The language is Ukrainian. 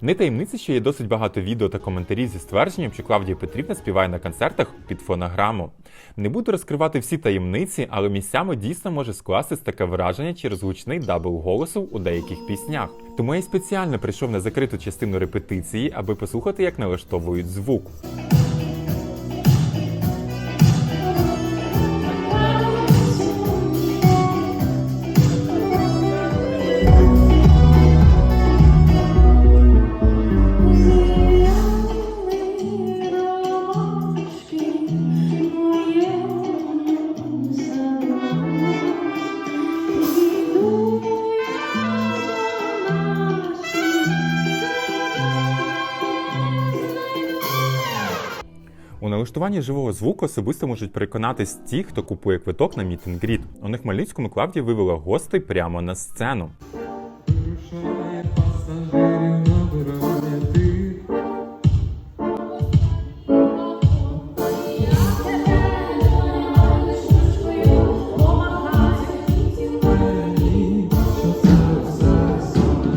Не таємниця, що є досить багато відео та коментарів зі ствердженням, що Клавдія Петрівна співає на концертах під фонограму. Не буду розкривати всі таємниці, але місцями дійсно може скластись таке враження через гучний дабл голосу у деяких піснях. Тому я спеціально прийшов на закриту частину репетиції, аби послухати, як налаштовують звук. У налаштуванні живого звуку особисто можуть переконатись ті, хто купує квиток на мітингрід. У них Хмельницькому Клавдія вивела гостей прямо на сцену.